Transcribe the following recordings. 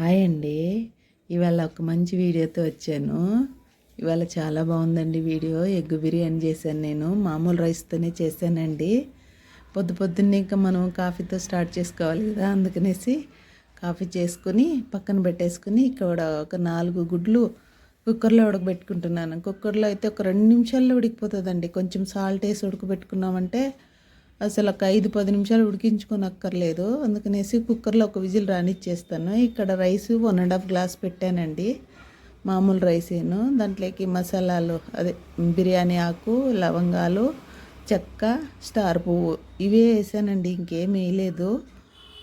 Hi అండి. ఇవాళ ఒక మంచి వీడియోతో వచ్చాను. ఇవాళ చాలా బాగుందండి వీడియో. ఎగ్ బిర్యానీ చేశాను నేను. మామూలు రైస్తోనే చేశానండి. పొద్దు పొద్దున్నే ఇంకా మనం కాఫీతో స్టార్ట్ చేసుకోవాలి కదా అందుకనేసి కాఫీ చేసుకొని పక్కన పెట్టేసుకుని ఇక్కడ ఒక నాలుగు గుడ్లు కుక్కర్లో ఉడకబెట్టుకుంటున్నాను. కుక్కర్లో అయితే ఒక రెండు నిమిషాల్లో ఉడికిపోతుందండి. కొంచెం సాల్ట్ వేసి ఉడకబెట్టుకున్నామంటే అసలు ఒక ఐదు పది నిమిషాలు ఉడికించుకొని అక్కర్లేదు అందుకనేసి కుక్కర్లో ఒక విజిల్ రానిచ్చేస్తాను. ఇక్కడ rice one and half glass పెట్టానండి. మామూలు రైస్ దాంట్లోకి మసాలాలు అదే బిర్యానీ ఆకు లవంగాలు చెక్క స్టార్ పువ్వు ఇవే వేసానండి. ఇంకేం వేయలేదు.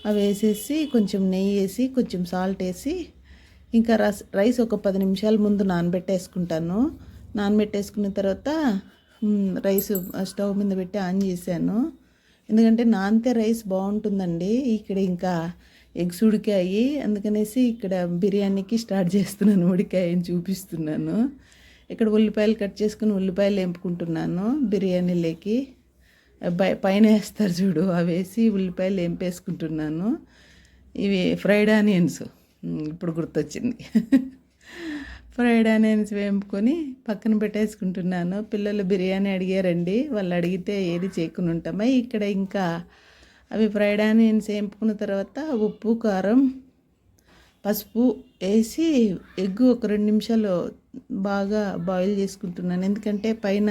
అవి వేసేసి కొంచెం నెయ్యి వేసి కొంచెం సాల్ట్ వేసి ఇంకా రస్ రైస్ ఒక పది నిమిషాల ముందు నానబెట్టేసుకుంటాను. నానబెట్టేసుకున్న తర్వాత రైస్ స్టవ్ మీద పెట్టి ఆన్ చేశాను. ఎందుకంటే నానితే రైస్ బాగుంటుందండి. ఇక్కడ ఇంకా ఎగ్స్ ఉడికాయి. అందుకనేసి ఇక్కడ బిర్యానీకి స్టార్ట్ చేస్తున్నాను ఉడికాయని చూపిస్తున్నాను. ఇక్కడ ఉల్లిపాయలు కట్ చేసుకుని ఉల్లిపాయలు వేపుకుంటున్నాను బిర్యానీలోకి. పైన వేస్తారు చూడు అవి వేసి ఉల్లిపాయలు వేసుకుంటున్నాను ఇవి ఫ్రైడ్ ఆనియన్స్. ఇప్పుడు గుర్తొచ్చింది. ఫ్రైడ్ ఆనియన్స్ వేపుకొని పక్కన పెట్టేసుకుంటున్నాను. పిల్లలు బిర్యానీ అడిగారండి. వాళ్ళు అడిగితే ఏది చేయకుండా ఉంటామా? ఇక్కడ ఇంకా అవి ఫ్రైడ్ ఆనియన్స్ వేంపుకున్న తర్వాత ఉప్పు కారం పసుపు వేసి ఎగ్ ఒక రెండు నిమిషాలు బాగా బాయిల్ చేసుకుంటున్నాను. ఎందుకంటే పైన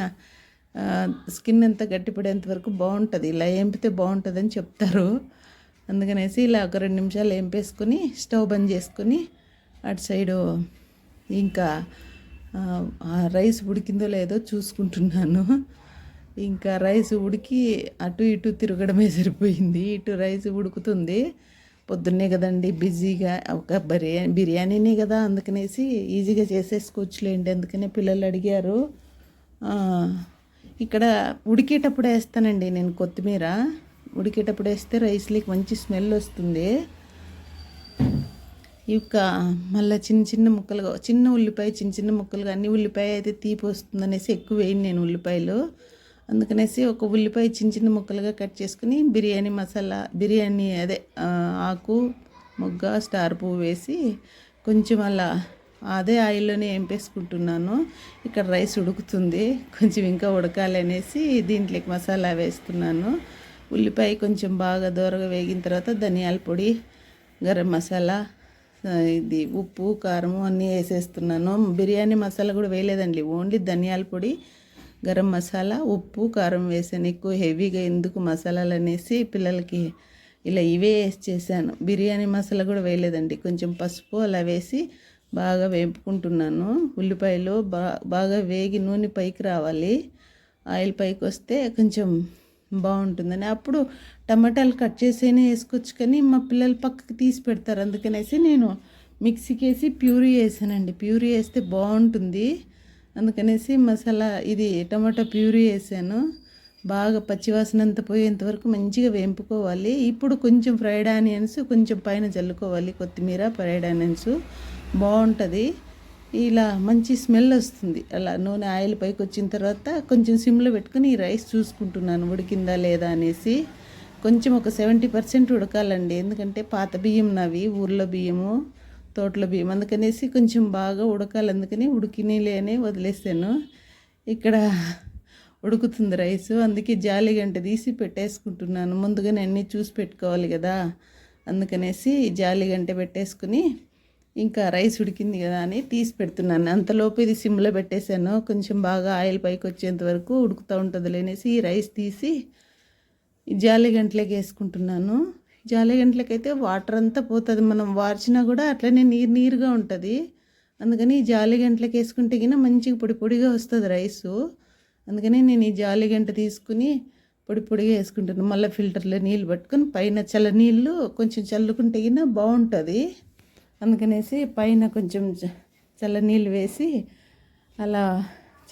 స్కిన్ అంతా గట్టిపడేంత వరకు బాగుంటుంది. ఇలా ఏంపితే బాగుంటుందని చెప్తారు. అందుకనేసి ఇలా ఒక రెండు నిమిషాలు ఏంపేసుకొని స్టవ్ బంద్ చేసుకొని అటు సైడు ఇంకా రైస్ ఉడికిందో లేదో చూసుకుంటున్నాను. ఇంకా రైస్ ఉడికి అటు ఇటు తిరగడమే సరిపోయింది. ఇటు రైస్ ఉడుకుతుంది. పొద్దున్నే కదండి బిజీగా ఒక బిర్యానీ బిర్యానీనే కదా అందుకనేసి ఈజీగా చేసేసుకోవచ్చులేండి అందుకనే పిల్లలు అడిగారు. ఇక్కడ ఉడికేటప్పుడు వేస్తానండి నేను కొత్తిమీర. ఉడికేటప్పుడు వేస్తే రైస్లోకి మంచి స్మెల్ వస్తుంది. ఇక మళ్ళీ చిన్న చిన్న ముక్కలుగా చిన్న ఉల్లిపాయ చిన్న చిన్న ముక్కలుగా అన్ని ఉల్లిపాయ అయితే తీపి వస్తుందనేసి ఎక్కువ వేయండి నేను ఉల్లిపాయలు. అందుకనేసి ఒక ఉల్లిపాయ చిన్న చిన్న ముక్కలుగా కట్ చేసుకుని బిర్యానీ మసాలా బిర్యానీ అదే ఆకు మొగ్గ స్టార్ పువ్వు వేసి కొంచెం అలా అదే ఆయిల్లోనే వేంపేసుకుంటున్నాను ఇక్కడ రైస్ ఉడుకుతుంది కొంచెం ఇంకా ఉడకాలి అనేసి దీంట్లోకి మసాలా వేస్తున్నాను. ఉల్లిపాయ కొంచెం బాగా దూరగా వేగిన తర్వాత ధనియాల పొడి గరం మసాలా ఇది ఉప్పు కారం అన్నీ వేసేస్తున్నాను. బిర్యానీ మసాలా కూడా వేయలేదండి. ఓన్లీ ధనియాల పొడి గరం మసాలా ఉప్పు కారం వేసాను. ఎక్కువ హెవీగా ఎందుకు మసాలాలు అనేసి పిల్లలకి ఇలా ఇవే వేసి చేశాను. బిర్యానీ మసాలా కూడా వేయలేదండి. కొంచెం పసుపు అలా వేసి బాగా వేపుకుంటున్నాను. ఉల్లిపాయలు బా బాగా వేగి నూనె పైకి రావాలి. ఆయిల్ పైకి వస్తే కొంచెం బాగుంటుందని అప్పుడు టమాటాలు కట్ చేసైనా వేసుకోవచ్చు కానీ మా పిల్లలు పక్కకి తీసి పెడతారు. అందుకనేసి నేను మిక్సీకి వేసి ప్యూరీ వేసానండి. ప్యూరీ వేస్తే బాగుంటుంది. అందుకనేసి మసాలా ఇది టమాటా ప్యూరీ వేసాను. బాగా పచ్చివాసన అంతా మంచిగా వేంపుకోవాలి. ఇప్పుడు కొంచెం ఫ్రైడ్ ఆనియన్స్ కొంచెం పైన చల్లుకోవాలి కొత్తిమీర ఫ్రైడ్ ఆనియన్స్. బాగుంటుంది. ఇలా మంచి స్మెల్ వస్తుంది. అలా నూనె ఆయిల్ పైకి వచ్చిన తర్వాత కొంచెం సిమ్లో పెట్టుకుని ఈ రైస్ చూసుకుంటున్నాను. ఉడికిందా లేదా అనేసి కొంచెం ఒక సెవెంటీ పర్సెంట్ ఉడకాలండి. ఎందుకంటే పాత బియ్యం నావి ఊర్లో బియ్యము తోటలో బియ్యం అందుకనేసి కొంచెం బాగా ఉడకాలి. అందుకని ఉడికినీలేనే వదిలేసాను. ఇక్కడ ఉడుకుతుంది రైస్. అందుకే జాలి గంట తీసి పెట్టేసుకుంటున్నాను. ముందుగానే అన్నీ చూసి పెట్టుకోవాలి కదా. అందుకనేసి జాలి గంట పెట్టేసుకుని ఇంకా రైస్ ఉడికింది కదా అని తీసి పెడుతున్నాను. అంతలోపు ఇది సిమ్లో పెట్టేశాను. కొంచెం బాగా ఆయిల్ పైకి వచ్చేంత వరకు ఉడుకుతూ ఉంటుంది లేనేసి ఈ రైస్ తీసి జాలి గంటలకి వేసుకుంటున్నాను. జాలి గంటలకైతే వాటర్ అంతా పోతుంది. మనం వార్చినా కూడా అట్లనే నీరు నీరుగా ఉంటుంది. అందుకని ఈ జాలి గంటలకి వేసుకుంటే గిన మంచిగా పొడి పొడిగా వస్తుంది రైసు. అందుకని నేను ఈ జాలి గంట తీసుకుని పొడి పొడిగా వేసుకుంటాను. మళ్ళీ ఫిల్టర్లో నీళ్ళు పట్టుకొని పైన చల్ల నీళ్ళు కొంచెం చల్లుకుంటే గిన బాగుంటుంది. అందుకనేసి పైన కొంచెం చ- చల్ల నీళ్ళు వేసి అలా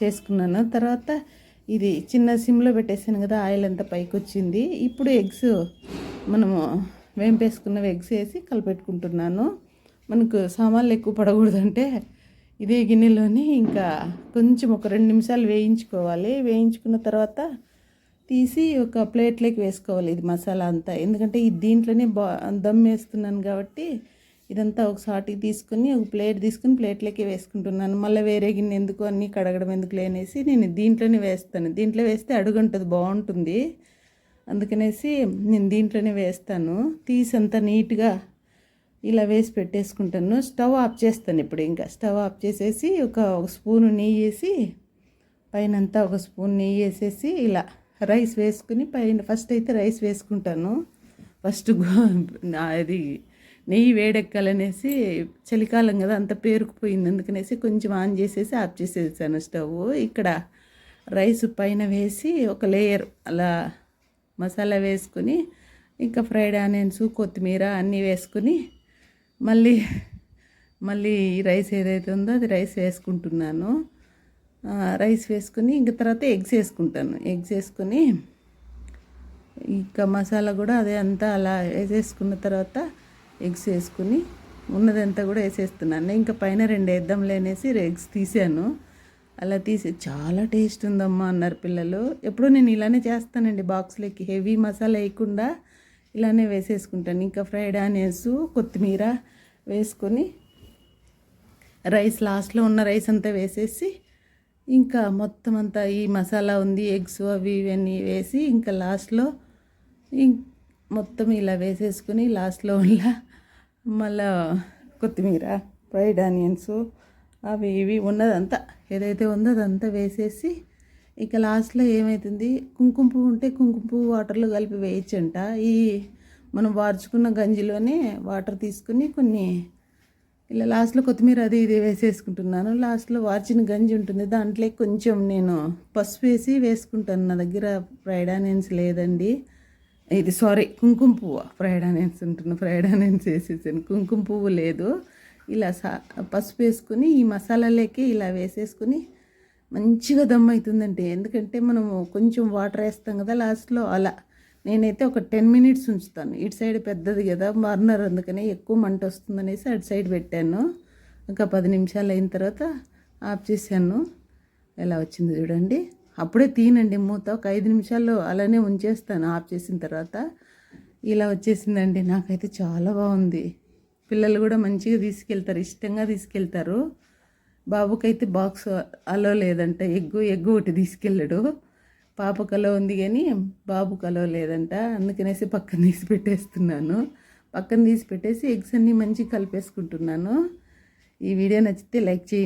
చేసుకున్నాను. తర్వాత ఇది చిన్న సిమ్లో పెట్టేసాను కదా ఆయిల్ అంతా పైకి వచ్చింది ఇప్పుడు ఎగ్స్ మనము వేంపేసుకున్న ఎగ్స్ వేసి కలిపెట్టుకుంటున్నాను. మనకు సామాన్లు ఎక్కువ పడకూడదంటే ఇదే గిన్నెలోని ఇంకా కొంచెం ఒక రెండు నిమిషాలు వేయించుకోవాలి. వేయించుకున్న తర్వాత తీసి ఒక ప్లేట్లోకి వేసుకోవాలి. ఇది మసాలా అంతా. ఎందుకంటే ఇది దీంట్లోనే బా దమ్ వేస్తున్నాను కాబట్టి ఇదంతా ఒక సాటికి తీసుకుని ఒక ప్లేట్ తీసుకుని ప్లేట్లోకి వేసుకుంటున్నాను. మళ్ళీ వేరే గిన్నె ఎందుకు అన్నీ కడగడం ఎందుకు లేనేసి నేను దీంట్లోనే వేస్తాను. దీంట్లో వేస్తే అడుగుంటుంది బాగుంటుంది. అందుకనేసి నేను దీంట్లోనే వేస్తాను. తీసి అంతా నీట్గా ఇలా వేసి పెట్టేసుకుంటాను. స్టవ్ ఆఫ్ చేస్తాను ఇప్పుడు ఇంకా. స్టవ్ ఆఫ్ చేసేసి ఒక ఒక స్పూను నెయ్యి వేసి పైన అంతా ఒక స్పూన్ నెయ్యి వేసేసి ఇలా రైస్ వేసుకుని పైన ఫస్ట్ అయితే రైస్ వేసుకుంటాను. ఫస్ట్ అది నెయ్యి వేడెక్కాలనేసి చలికాలం కదా అంత పేరుకుపోయింది. అందుకనేసి కొంచెం ఆన్ చేసేసి ఆఫ్ చేసేసాను స్టవ్ ఇక్కడ రైస్ పైన వేసి ఒక లేయర్ అలా మసాలా వేసుకుని ఇంకా ఫ్రైడ్ ఆనియన్స్ కొత్తిమీర అన్నీ వేసుకుని మళ్ళీ మళ్ళీ ఈ రైస్ ఏదైతే ఉందో అది రైస్ వేసుకుంటున్నాను. రైస్ వేసుకుని ఇంక తర్వాత ఎగ్స్ వేసుకుంటాను. ఎగ్స్ వేసుకుని ఇంకా మసాలా కూడా అదే అంతా అలా వేసేసుకున్న తర్వాత ఎగ్స్ వేసుకుని ఉన్నదంతా కూడా వేసేస్తున్నాను. ఇంకా పైన రెండు వేద్దాంలే అనేసి ఎగ్స్ తీసాను అలా తీసి చాలా టేస్ట్ ఉందమ్మా అన్నారు పిల్లలు. ఎప్పుడూ నేను ఇలానే చేస్తానండి బాక్స్లోకి. హెవీ మసాలా వేయకుండా ఇలానే వేసేసుకుంటాను. ఇంకా ఫ్రైడ్ ఆనియన్స్ కొత్తిమీర వేసుకొని రైస్ లాస్ట్లో ఉన్న రైస్ అంతా వేసేసి ఇంకా మొత్తం అంతా ఈ మసాలా ఉంది ఎగ్స్ అవి ఇవన్నీ వేసి ఇంకా లాస్ట్లో ఇం- మొత్తం ఇలా వేసేసుకుని లాస్ట్లో ఇలా మళ్ళా కొత్తిమీర ఫ్రైడ్ ఆనియన్స్ అవి ఇవి ఉన్నదంతా ఏదైతే ఉందో అదంతా వేసేసి ఇక లాస్ట్లో ఏమవుతుంది కుంకుమ పువ్వు ఉంటే కుంకుమ పువ్వు వాటర్లో కలిపి వేయచ్చంట. ఈ మనం వార్చుకున్న గంజిలోనే వాటర్ తీసుకుని కొన్ని ఇలా లాస్ట్లో కొత్తిమీర అది ఇది వేసేసుకుంటున్నాను. లాస్ట్లో వార్చిన గంజి ఉంటుంది. దాంట్లో కొంచెం నేను పసుపు వేసి వేసుకుంటాను. నా దగ్గర ఫ్రైడ్ ఆనియన్స్ లేదండి. ఇది సారీ కుంకుమ పువ్వు. ఫ్రైడ్ ఆనియన్స్ ఉంటున్న ఫ్రైడ్ ఆనియన్స్ వేసేసాను. కుంకుమ పువ్వు లేదు. ఇలా సా పసుపు వేసుకుని ఈ మసాలాలకి ఇలా వేసేసుకుని మంచిగా దమ్ అవుతుందండి ఎందుకంటే మనము కొంచెం వాటర్ వేస్తాం కదా లాస్ట్లో అలా. నేనైతే ఒక టెన్ మినిట్స్ ఉంచుతాను. ఇటు సైడ్ పెద్దది కదా బర్నర్ అందుకనే ఎక్కువ మంట వస్తుందనేసి అటు సైడ్ పెట్టాను. ఇంకా పది నిమిషాలు అయిన తర్వాత ఆఫ్ చేశాను. ఎలా వచ్చింది చూడండి. అప్పుడే తీనండి మూత. ఒక ఐదు నిమిషాల్లో అలానే ఉంచేస్తాను. ఆఫ్ చేసిన తర్వాత ఇలా వచ్చేసిందండి. నాకైతే చాలా బాగుంది. పిల్లలు కూడా మంచిగా తీసుకెళ్తారు. ఇష్టంగా తీసుకెళ్తారు. బాబుకైతే బాక్స్ అలో లేదంట. ఎగ్గు ఎగ్గు ఒకటి తీసుకెళ్ళాడు. పాప కలో ఉంది కానీ బాబు కలో లేదంట. అందుకనేసి పక్కన తీసి పెట్టేస్తున్నాను. పక్కన తీసి పెట్టేసి ఎగ్స్ అన్నీ మంచిగా కలిపేసుకుంటున్నాను. ఈ వీడియో నచ్చితే లైక్ చేయండి.